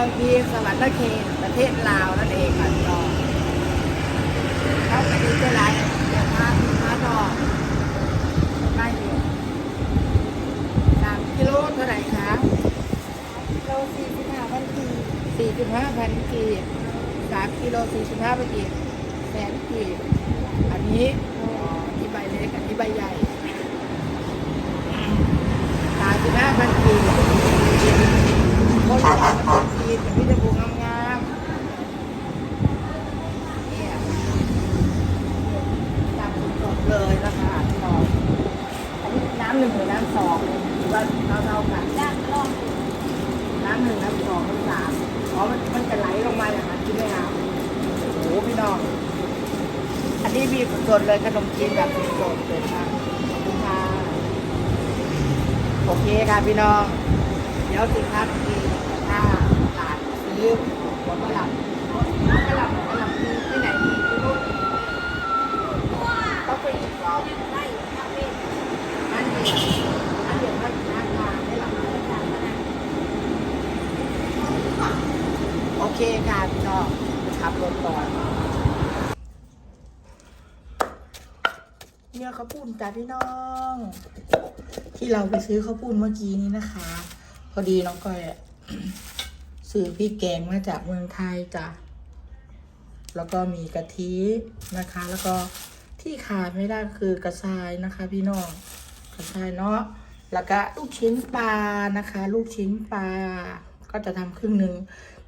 องพีสวรรค์เขตประเทศลาวนั่นเองค่ะพี่น้องเขาไปดูเจ้าไรเดี๋ยวมามาดอไม่เดียวสามกิโลเท่าไหร่คะเราสี่สิบห้าวันทีสี่สิบห้าพันกีสามกิโลสี่สิบห้าพันกีแสนกีอันนี้อที่ใบเล็กอันนี้ใบใหญ่สามสิบห้าพันกีคนละพันกีบแต่พี่จะปลูกงามๆเนี่ยตามสดๆเลยนะคะพี่น้องอันนี้น้ำหนึ่งหรือน้ำสองหรือว่าเท่าๆกัน ย่างลอง น้ำหนึ่งน้ำสองน้ำสามอ๋อมันมันจะไหลลงมาอย่างนั้นใช่ไหมครับโอ้โหพี่น้อง อันนี้มีสดเลยขนมจีนแบบสดเลยค่ะขอบคุณค่ะโอเคค่ะพี่น้อง เดี๋ยวสิครับทีถ้าหลานซื้อหัวกระหล่ำหัวกระหล่ำกระหล่ำที่ที่ไหนดีที่นู่นต้องไปอีกเหรอไล่ทำเอง อันเดียวอันเดียวถ้าหน้าตาได้หลัง จานมานะ โอเคค่ะพี่น้องขับรถก่อนเนี่ย ข้าวปุ้นจ้าพี่น้อง ที่เราไปซื้อข้าวปุ้นเมื่อกี้นี้นะคะ พอดีน้องก้อยซื้อพริกแกงมาจากเมืองไทยจ้ะแล้วก็มีกะทินะคะ แล้วก็ที่ขาดไม่ได้คือกระชายนะคะ พี่น้องกระชายเนาะแล้วก็ลูกชิ้นปลานะคะ ลูกชิ้นปลาก็จะทำครึ่งหนึ่ง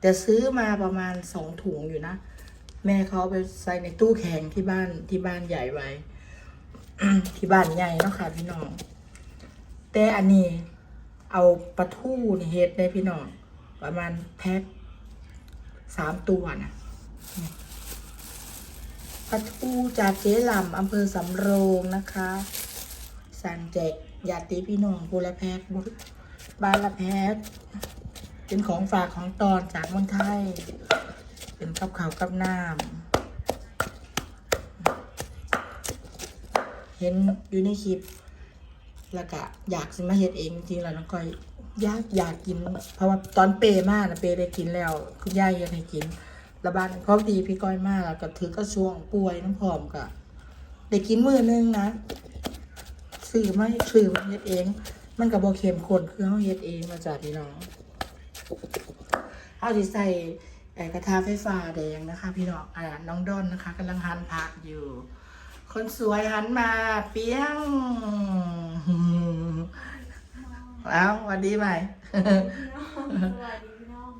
แต่ซื้อมาประมาณสองถุงอยู่นะ แม่เขาเอาไปใส่ในตู้แข็งที่บ้านที่บ้านใหญ่ไว้ ที่บ้านใหญ่เนาะค่ะพี่น้อง แต่อันนี้เอาปลาทูนี่เฮ็ดได้พี่น้อง ประมาณแพ็คสามตัวนะปลาทูจากเจ๊ลำอำเภอสำโรงนะคะ สั่งแจกญาติพี่น้องบุละแพ็คบุบ้านละแพ็คเป็นของฝากของตอนจากเมืองไทย เป็นกับข้าวกับน้ำ เห็นอยู่ในคลิป แล้วก็อยากสิมาเฮ็ดเองจริงๆแล้วน้องก้อยอยากอยากกิน เพราะว่าตอนเปย์มากนะเปย์ได้กินแล้ว คุณย่าเฮ็ดให้กิน แล้วบ้านพอดีพี่ก้อยมากแล้วก็ถือก็ช่วงป่วยน้ำผอมก็ได้กินมื้อนึงนะซื้อมาซื้อมาเฮ็ดเอง มันก็บ่เข้มข้นคือเฮาเฮ็ดเองมาจากพี่น้องเฮาสิใส่กระทะไฟฟ้าแดงนะคะ พี่น้องอ่าน้องดอนนะคะกำลังหั่นผักอยู่ คนสวยหันมา เปี้ยงเอ้าสวัสดีใหม่สวัสดีพี่น้อง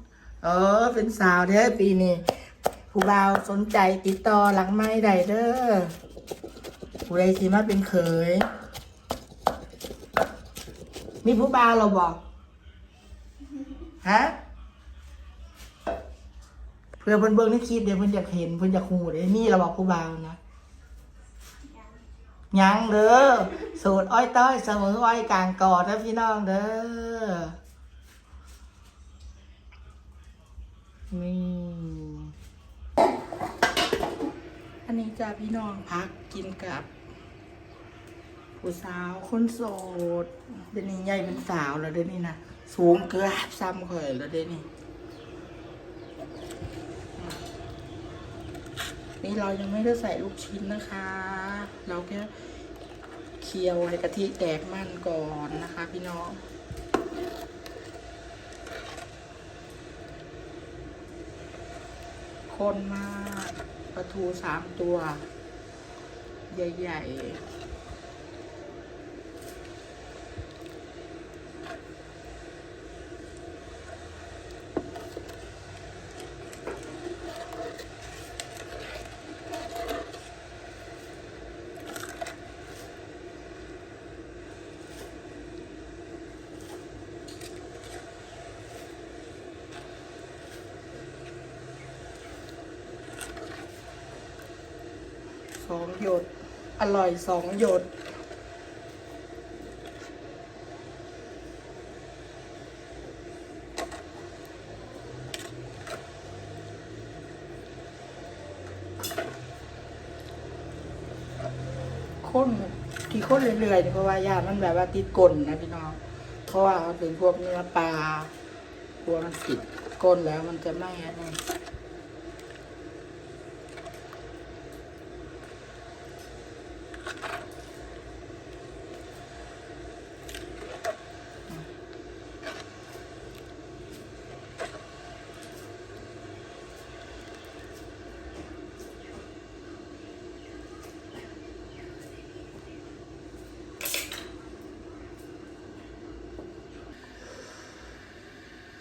เออ เป็นสาวเด้อปีนี้ผู้บ่าวสนใจติดต่อหลังไม้ได้เด้อผู้ใดสิมาเป็นเขย มีผู้บ่าวเราบอกฮะเพื่อเพิ่นเบิ่งในคลิปเดี๋ยวเพิ่นอยากเห็นเพิ่นอยากฮู้เด้มีเราบอกผู้บ่าวนะ ยังเด้อสูตรอ้อยต้อยเสมออ้อยกลางกอดนะพี่น้องเด้อนี่อันนี้จ้าพี่น้องพักกินกับผู้สาวคนโสดเดี๋ยวนี้ใหญ่เป็นสาวแล้วเดี๋ยวนี้นะสูงเกือบซ้ำข่อยแล้วเดี๋ยวนี้ นี่เรายังไม่ได้ใส่ลูกชิ้นนะคะ เราแค่เคี่ยวให้กะทิแตกมันก่อนนะคะ พี่น้องคนมากปลาทูสามตัว ใหญ่ ๆ หยด อร่อยสองหยด ข้นที่ข้นเรื่อยๆเพราะว่ายามันแบบว่าติดกลนนะพี่น้อง เพราะว่าเป็นพวกเนื้อปลาพวกมันติดก้นแล้วมันจะไม่อะไร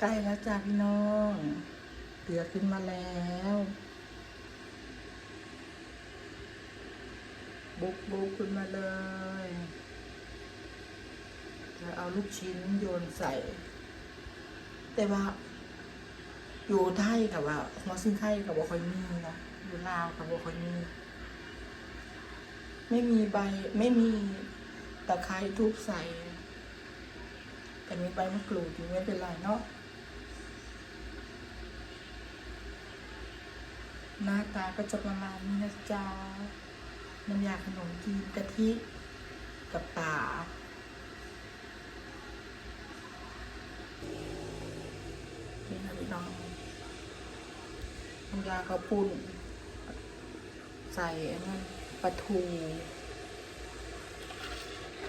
ใกล้แล้วจ้าพี่น้องเดือดขึ้นมาแล้วบุกบุกขึ้นมาเลย จะเอาลูกชิ้นโยนใส่ แต่ว่า อยู่ไทยกับว่าหัวซึ่งไทยกับว่าค่อยมีนะอยู่ลาวกับว่าค่อยมี ไม่มีใบไม่มีตะไคร้ทุบใส่แต่มีใบมะกรูดอยู่ไม่เป็นไรเนาะ หน้าตาก็จะประมาณนี้นะจ๊ะน้ำยาขนมจีนกะทิกับป่านี่นะพี่น้องน้ำยาข้าวปุ้น ใส่อันนั้นปลาทู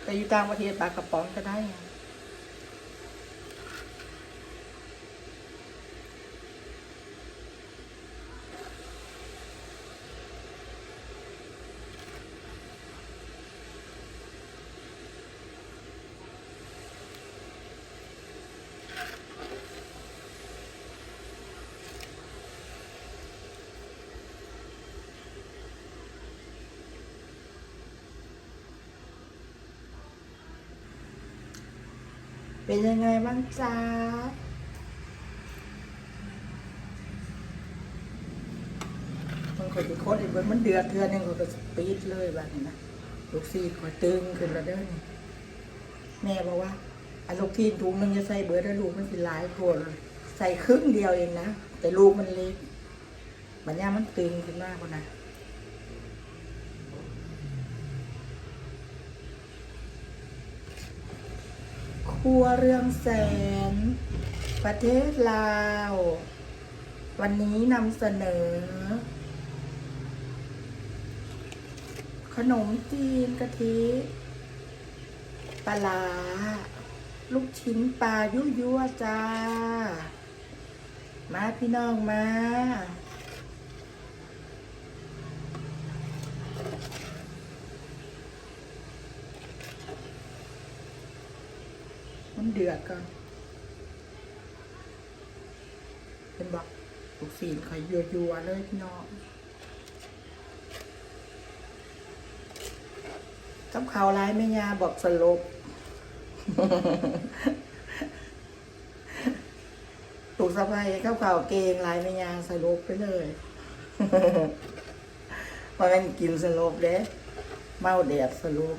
แต่อยู่ต่างประเทศปลากระป๋องก็ได้ เป็นยังไงบ้างจ๊ะมันก็จะโคตรอีกมันเดือดเทือนหนึงก็จะปีดเลยแบบนี้นะลูกซีดก็ตึงขึ้นแล้วเด้อนี่แม่บอกว่าอันลูกทีนถุงนึงจะใส่เบิร์ดแล้วลูกมันสิหลายคนใส่ครึ่งเดียวเองนะแต่ลูกมันเล็กบัญญามันตึงขึ้นมากกว่านะ ครัวเรืองแสน ประเทศลาว วันนี้นำเสนอ ขนมจีนกะทิปลา ลูกชิ้นปลายั่วยั่วจ้า มาพี่น้องมา มันเดือดก่อนเป็นบอกลูกศีลคอยยัวๆเลยพี่น้องกับข่าวร้ายแม่ยาบอกสลบถูกสะพายกับข่าวเกงลายแม่ยาสลบไปเลยเพราะมันกินสลบเด้เมาแดดสลบ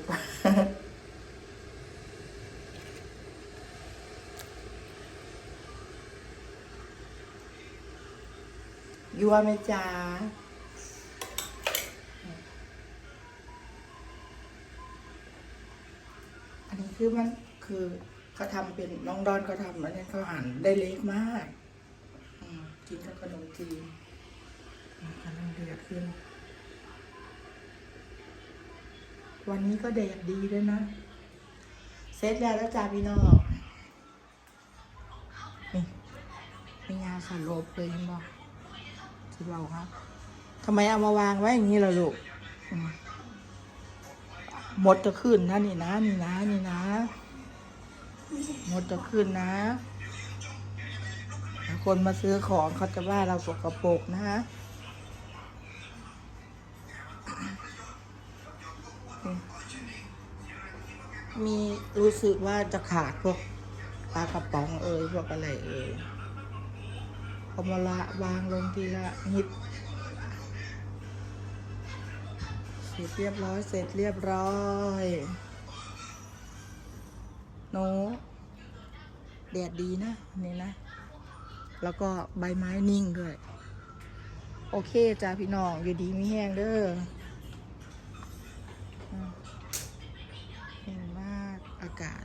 ยัวไหมจ๊ะอันนี้คือมันคือเขาทำเป็นน้องดอนเขาทำอันนี้เขาหั่นได้เล็กมากอืมกินกับขนมจีนอืมกำลังเดือดขึ้น วันนี้ก็แดดดีด้วยนะเสร็จแล้วแล้วจ้าพี่น้องนี่มียาสลบเลยเห็นบอก ที่เราครับทำไมเอามาวางไว้อย่างนี้ล่ะลูกหมดจะขึ้นนะนี่นะนี่นะนี่นะหมดจะขึ้นนะ คนมาซื้อของเขาจะว่าเราสกปรกนะฮะมีรู้สึกว่าจะขาดพวกปลากระป๋องเอ่ยพวกอะไรเอ่ย เอามาละวางลงทีละนิดเสร็จเรียบร้อยเสร็จเรียบร้อยโนแดดดีนะนี่นะ แล้วก็ใบไม้นิ่งด้วย โอเคจ้าพี่น้อง อยู่ดีไม่แห้งเด้อแห้งมากอากาศ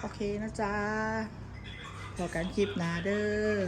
โอเคนะจ๊ะพอกันคลิปหนาเด้อ